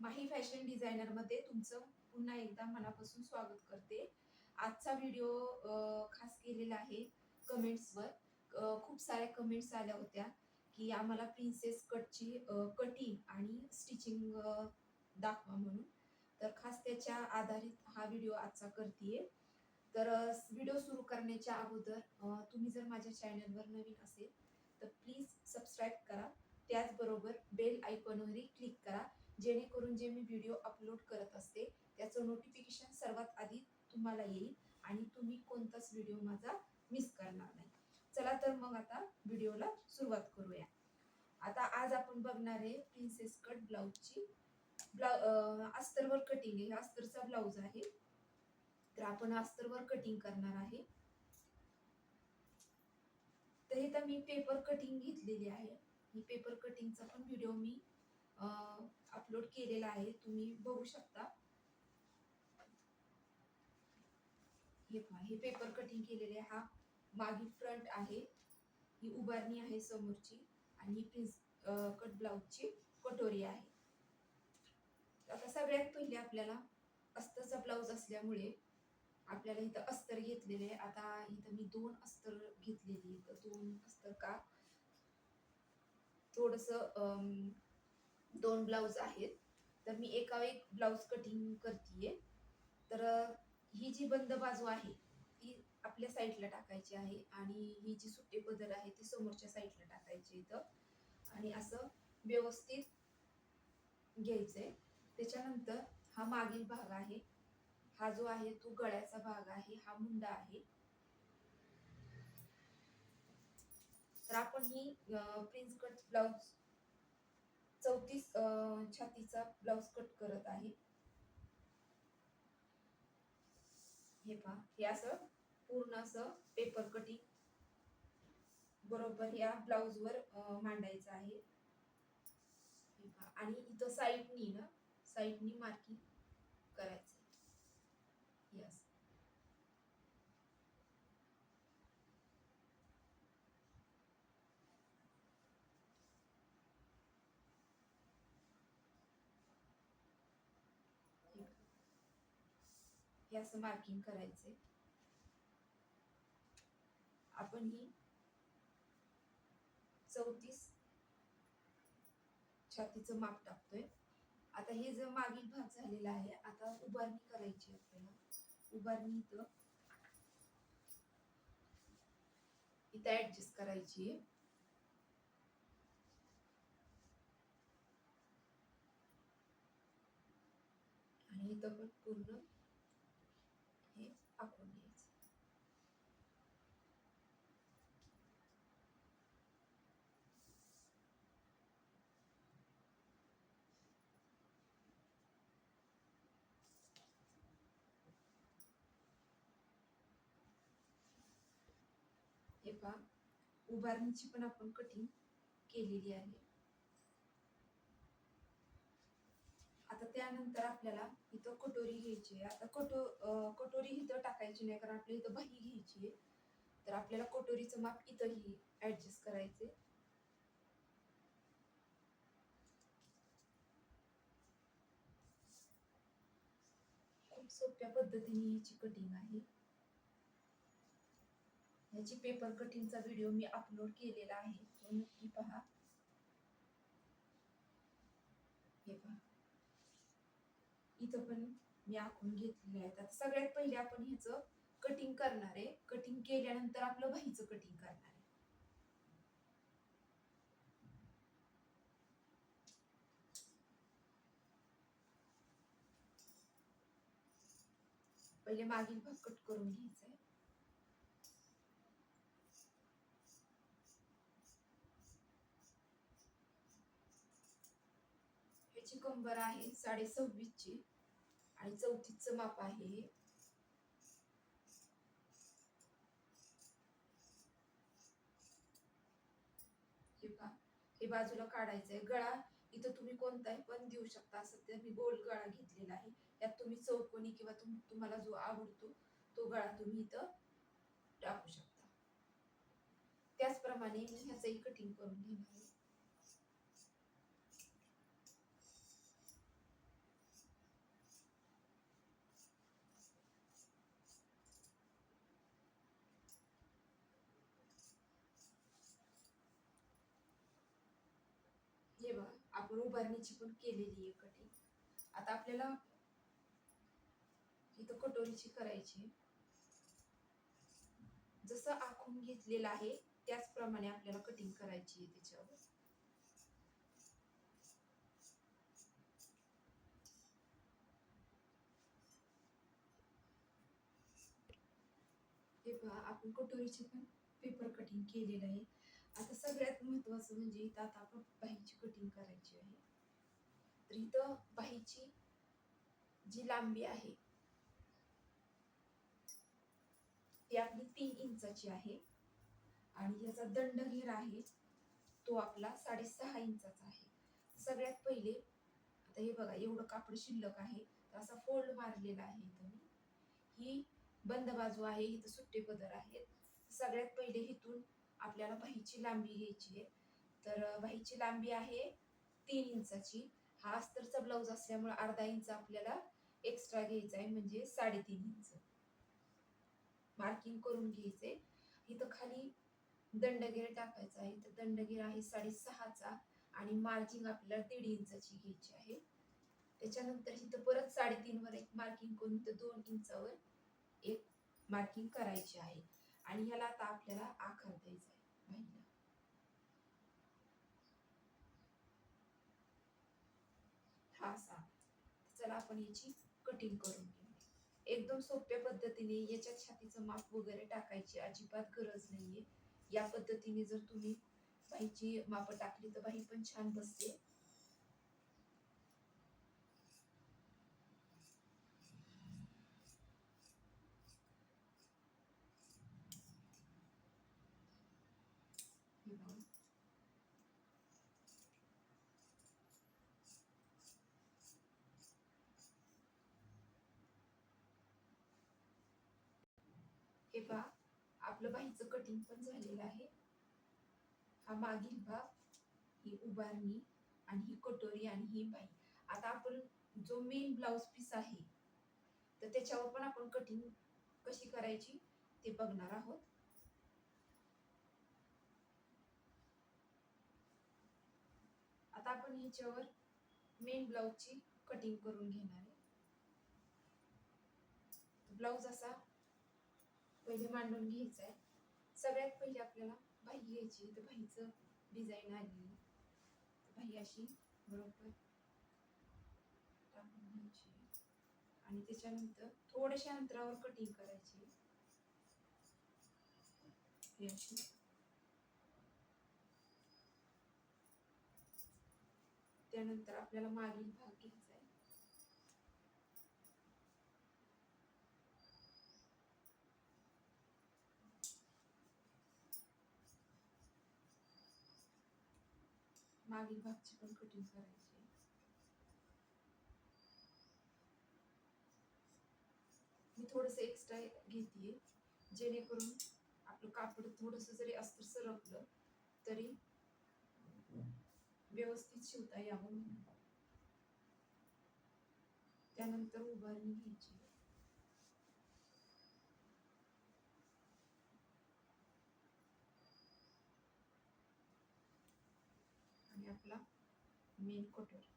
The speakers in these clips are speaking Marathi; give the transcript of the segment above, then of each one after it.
माही फॅशन डिझायनरमध्ये तुमचं पुन्हा एकदा मनापासून स्वागत करते. आजचा व्हिडिओ खास केलेला आहे कमेंट्सवर. खूप साऱ्या कमेंट्स आल्या होत्या की आम्हाला प्रिन्सेस कटची कटिंग आणि स्टिचिंग दाखवा म्हणून. तर खास त्याच्या आधारित हा व्हिडिओ आजचा करते तर व्हिडिओ सुरू करण्याच्या अगोदर तुम्ही जर माझ्या चॅनलवर नवीन असेल तर प्लीज सबस्क्राईब करा. त्याचबरोबर बेल आयकॉनवरही क्लिक करा. जेणेकरून जे मी व्हिडिओ अपलोड करत असते त्याचं नोटिफिकेशन सर्वात आधी तुम्हाला येईल आणि तुम्ही कोणताच व्हिडिओ माझा मिस करणार नाही. चला तर मग आता व्हिडिओला सुरुवात करूया. आता आज आपण बघणार आहे प्रिन्सेस कट ब्लाऊजची ब्लाउ अस्तरवर कटिंग आहे. अस्तरचा ब्लाऊज आहे. तर आपण अस्तरवर कटिंग करणार आहे. तर इथं मी पेपर कटिंग घेतलेली आहे. ही पेपर कटिंगचा पण व्हिडिओ मी अपलोड केलेला आहे. तुम्ही बघू शकता. हे पहा हे पेपर कटिंग केलेले आहे. हा मागील फ्रंट आहे. ही उभारणी आहे समोरची. आणि ही प्रिन्स कट ब्लाऊजची कटोरी आहे. आता सगळ्यात पहिले आपल्याला अस्तरचा ब्लाऊज असल्यामुळे आपल्याला इथं अस्तर घेतलेले आहे. आता इथं मी दोन अस्तर घेतलेली तर दोन अस्तर का? थोडस दोन ब्लाऊज आहेत. तर मी एका एक ब्लाऊज कटिंग करतीये. तर ही जी बंद बाजू आहे ती आपल्या साईडला टाकायची आहे आणि ही जी सुट्टी पदर आहे ती समोरच्या साईडला टाकायची इथं. आणि असं व्यवस्थित घ्यायचंय. त्याच्यानंतर हा मागील भाग आहे. हा जो आहे तो गळ्याचा भाग आहे. हा मुंडा आहे. तर आपण ही प्रिन्स कट ब्लाऊज चौतीस छातीचा ब्लाऊज कट करत आहे. हे पहा हे असं पूर्ण असं पेपर कटिंग बरोबर या ब्लाऊजवर मांडायचं आहे. आणि इथं साईडनी ना साईडनी मार्किंग करायचं. हे असं मार्किंग करायचंय. आपण ही चौतीस छातीचं माप टाकतोय. आता हे जर मागील भाग झालेला आहे आता उभारणी करायची आपल्याला. उभारणी इथं इथं ऍडजस्ट करायची आहे. आणि इथं पण पूर्ण हे आखून घ्यायचं हे पहा उभारणीची पण आपण कटिंग केलेली आहे. आता त्यानंतर आपल्याला इथं कटोरी घ्यायची आहे. आता कटो कटोरी इथं टाकायची नाही कारण आपल्या इथं बाही घ्यायची आहे. तर आपल्याला कटोरीचं माप इथंही ऍडजस्ट करायचे खूप सोप्या पद्धतीने याची कटिंग आहे. ह्याची पेपर कटिंगचा व्हिडिओ मी अपलोड केलेला आहे. तो नक्की पहा. हे पहा. इथं पण मी आखून घेतलेले आहेत आता सगळ्यात पहिले आपण ह्याचं कटिंग करणार आहे. कटिंग केल्यानंतर आपलं बाहीचं कटिंग करणार आहे. पहिले मागील भाग कट करून घ्यायचा आहे ह्याची कंबर आहे साडे सव्वीस ची आणि चौथीचं माप आहे. हे हे बाजूला काढायचंय. गळा इथं तुम्ही कोणताही पण देऊ शकता सध्या मी गोल गळा घेतलेला आहे. यात तुम्ही चौकोनी किंवा तुम तुम्हाला जो आवडतो तो गळा तुम्ही इथं टाकू शकता. त्याचप्रमाणे मी ह्याचंही कटिंग करून घेणार आहे. हे बघा आपण उभारणीची पण केलेली आहे कटिंग आता आपल्याला इथं कटोरीची करायची आहे. जसं आखून घेतलेलं आहे त्याचप्रमाणे आपल्याला कटिंग करायची आहे त्याच्यावर. हे पहा आपण कटोरीचे पण पेपर कटिंग केलेलं आहे. आता सगळ्यात महत्वाचं म्हणजे इथं आता आपण बाहीची कटिंग करायची आहे. तर इथं बाहीची जी लांबी आहे ती आपली तीन इंचाची आहे. आणि याचा दंडघेर आहे तो आपला साडेसहा इंचाचा आहे. सगळ्यात पहिले आता हे बघा एवढं कापड शिल्लक आहे तर असा फोल्ड मारलेला आहे इथं मी. ही बंद बाजू आहे इथं सुट्टे पदर आहेत. सगळ्यात पहिले इथून आपल्याला बाहीची लांबी घ्यायची आहे. तर बाहीची लांबी आहे तीन इंचाची. हा अस्तरचा ब्लाऊज असल्यामुळे अर्धा इंच आपल्याला एक्स्ट्रा घ्यायचा आहे म्हणजे साडेतीन इंच. मार्किंग करून घ्यायचे इथं खाली दंडगेर टाकायचा आहे. तर दंडगेर आहे साडेसहाचा आणि मार्किंग आपल्याला दीड इंचाची घ्यायची आहे. त्याच्यानंतर इथं परत साडेतीनवर एक मार्किंग करून इथं दोन इंचावर एक मार्किंग करायची आहे. आणि ह्याला आता आपल्याला आकार द्यायचा आहे बाईला हा असा. चला आपण याची कटिंग करून घेऊ. एकदम सोप्या पद्धतीने याच्यात छातीचं माप वगैरे टाकायची अजिबात गरज नाहीये. या पद्धतीने जर तुम्ही बाईची माप टाकली तर बाई पण छान बसते हे बघा. हे पहा आपलं बाईचं कटिंग पण झालेलं आहे. हा मागील भाग ही उभारणी आणि ही कटोरी आणि ही बाई. आता आपण जो मेन ब्लाउज पीस आहे तर त्याच्यावर पण आपण कटिंग कशी करायची ते बघणार आहोत. आता आपण ह्याच्यावर मेन ब्लाउजची कटिंग करून घेणार आहे. ब्लाउज असा पहिले मांडून घ्यायचं आहे सगळ्यात पहिले आपल्याला बाही घ्यायची तर बाहीचं डिझाईन आली. बाही अशी बरोबर टाकून घ्यायची. आणि त्याच्यानंतर थोड्याशा अंतरावर कटिंग करायची. हे अशी. त्यानंतर आपल्याला मागील भाग घ्यायचा आहे मागील भागची पण कटिंग करायची. मी थोडस एक्स्ट्रा घेते जेणेकरून आपलं कापड थोडस जरी अस्तर सरपलं तरी व्यवस्थित शिवता यावं त्यानंतर उभारणी घ्यायची. आणि आपला मेन कटोरी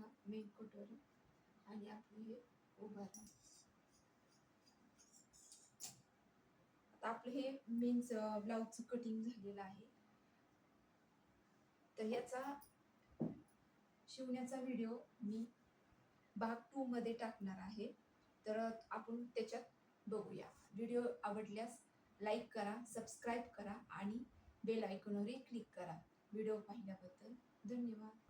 हा मेन कटोरी आणि आपली हे उभारण आता आपलं हे मेन्स ब्लाउजचं कटिंग झालेलं आहे. तर याचा शिवण्याचा व्हिडिओ मी भाग टू मध्ये टाकणार आहे. तर आपण त्याच्यात बघूया. व्हिडिओ आवडल्यास लाईक करा सबस्क्राईब करा आणि बेल आयकॉनवरही क्लिक करा. व्हिडिओ पाहिल्याबद्दल धन्यवाद.